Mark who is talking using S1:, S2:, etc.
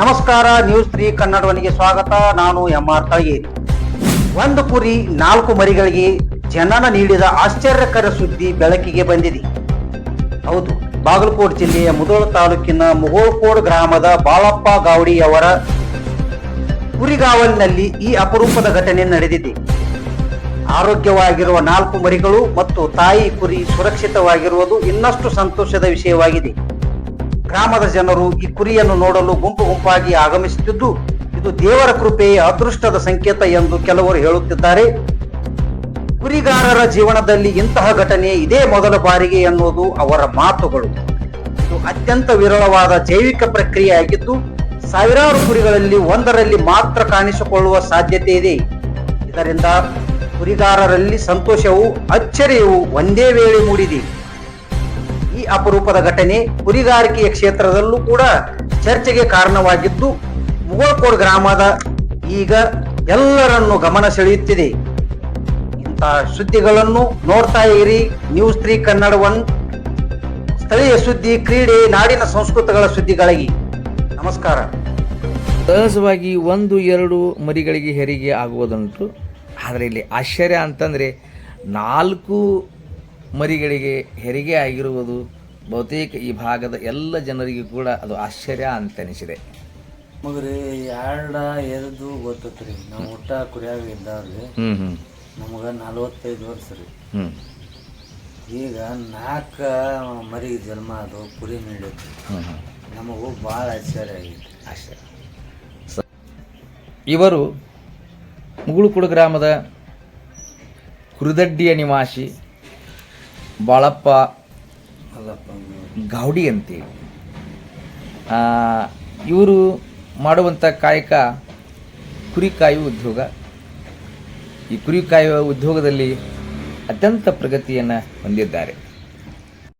S1: ನಮಸ್ಕಾರ news three ಕನ್ನಡವನಿಗೆ ಸ್ವಾಗತ. ನಾನು ಎಂ ಆರ್ ತಳಗೇರಿ ಒಂದು ಕುರಿ, ನಾಲ್ಕು ಮರಿಗಳಿಗೆ ಜನನ ನೀಡಿದ ಆಶ್ಚರ್ಯಕರ ಸುದ್ದಿ ಬೆಳಕಿಗೆ ಬಂದಿದೆ. ಹೌದು, ಬಾಗಲಕೋಟೆ ಜಿಲ್ಲೆಯ ಮುದೋಳ ತಾಲೂಕಿನ ಮುಗೋಳ್ಕೋಡ್ ಗ್ರಾಮದ ಬಾಳಪ್ಪ ಗಾವಡಿಯವರ ಕುರಿಗಾವಲಿನಲ್ಲಿ ಈ ಅಪರೂಪದ ಘಟನೆ ನಡೆದಿದೆ. ಆರೋಗ್ಯವಾಗಿರುವ ನಾಲ್ಕು ಮರಿಗಳು ಮತ್ತು ತಾಯಿ ಕುರಿ ಸುರಕ್ಷಿತವಾಗಿರುವುದು ಇನ್ನಷ್ಟು ಸಂತೋಷದ ವಿಷಯವಾಗಿದೆ. ಗ್ರಾಮದ ಜನರು ಈ ಕುರಿಯನ್ನು ನೋಡಲು ಗುಂಪು ಗುಂಪಾಗಿ ಆಗಮಿಸುತ್ತಿದ್ದು, ಇದು ದೇವರ ಕೃಪೆಯ ಅದೃಷ್ಟದ ಸಂಕೇತ ಎಂದು ಕೆಲವರು ಹೇಳುತ್ತಿದ್ದಾರೆ. ಕುರಿಗಾರರ ಜೀವನದಲ್ಲಿ ಇಂತಹ ಘಟನೆ ಇದೇ ಮೊದಲ ಬಾರಿಗೆ ಎನ್ನುವುದು ಅವರ ಮಾತುಗಳು. ಇದು ಅತ್ಯಂತ ವಿರಳವಾದ ಜೈವಿಕ ಪ್ರಕ್ರಿಯೆಯಾಗಿದ್ದು, ಸಾವಿರಾರು ಕುರಿಗಳಲ್ಲಿ ಒಂದರಲ್ಲಿ ಮಾತ್ರ ಕಾಣಿಸಿಕೊಳ್ಳುವ ಸಾಧ್ಯತೆ ಇದೆ. ಇದರಿಂದ ಕುರಿಗಾರರಲ್ಲಿ ಸಂತೋಷವು ಅಚ್ಚರಿಯು ಒಂದೇ ವೇಳೆ ಮೂಡಿದೆ. ಅಪರೂಪದ ಘಟನೆ ಕುರಿಗಾರಿಕೆಯ ಕ್ಷೇತ್ರದಲ್ಲೂ ಕೂಡ ಚರ್ಚೆಗೆ ಕಾರಣವಾಗಿದ್ದು, ಮುಗೋಳ್ಕೋಡ್ ಗ್ರಾಮದ ಈಗ ಎಲ್ಲರನ್ನು ಗಮನ ಸೆಳೆಯುತ್ತಿದೆ. ಇಂತಹ ಸುದ್ದಿಗಳನ್ನು ನೋಡ್ತಾ ಇರಿ ನ್ಯೂಸ್ ತ್ರೀ ಕನ್ನಡ ಒನ್ ಸ್ಥಳೀಯ ಸುದ್ದಿ, ಕ್ರೀಡೆ, ನಾಡಿನ ಸಂಸ್ಕೃತಿಗಳ ಸುದ್ದಿಗಳಿಗೆ. ನಮಸ್ಕಾರ.
S2: ಸಹಜವಾಗಿ ಒಂದು, ಎರಡು ಮರಿಗಳಿಗೆ ಹೆರಿಗೆ ಆಗುವುದುಂಟು. ಆದರೆ ಇಲ್ಲಿ ಆಶ್ಚರ್ಯ ಅಂತಂದರೆ ನಾಲ್ಕು ಮರಿಗಳಿಗೆ ಹೆರಿಗೆ ಆಗಿರುವುದು ಬಹುತೇಕ ಈ ಭಾಗದ ಎಲ್ಲ ಜನರಿಗೂ ಕೂಡ ಅದು ಆಶ್ಚರ್ಯ ಅಂತ ಅನಿಸಿದೆ
S3: ಮಗ್ರಿ ಎರಡ ಎದ್ದು ಗೊತ್ತತ್ರಿ. ನಾವು ಊಟ ಕುರಿಯಾಗ ಇದ್ದಾವ್ರಿ.
S2: ಹ್ಞೂ ಹ್ಞೂ
S3: ನಮ್ಗೆ ನಲವತ್ತೈದು ವರ್ಷ ರೀ.
S2: ಹ್ಞೂ
S3: ಈಗ ನಾಲ್ಕು ಮರಿ ಜನ್ಮ ಅದು ಕುರಿ ನೀಡೈತಿ
S2: ಹ್ಞೂ ಹ್ಞೂ
S3: ನಮಗೂ ಭಾಳ ಆಶ್ಚರ್ಯ ಆಗೈತಿ
S2: ಆಶ್ಚರ್ಯ. ಸ- ಇವರು ಮುಗುಳುಕುಡು ಗ್ರಾಮದ ಕುರುದಡ್ಡಿಯ ನಿವಾಸಿ ಬಾಳಪ್ಪ
S3: ಗೌಡಿ
S2: ಗಾವಡಿ ಅಂತೇಳಿ ಇವರು ಮಾಡುವಂಥ ಕಾಯಕ ಕುರಿ ಕಾಯುವ ಉದ್ಯೋಗ. ಈ ಕುರಿ ಕಾಯುವ ಉದ್ಯೋಗದಲ್ಲಿ ಅತ್ಯಂತ ಪ್ರಗತಿಯನ್ನು ಹೊಂದಿದ್ದಾರೆ.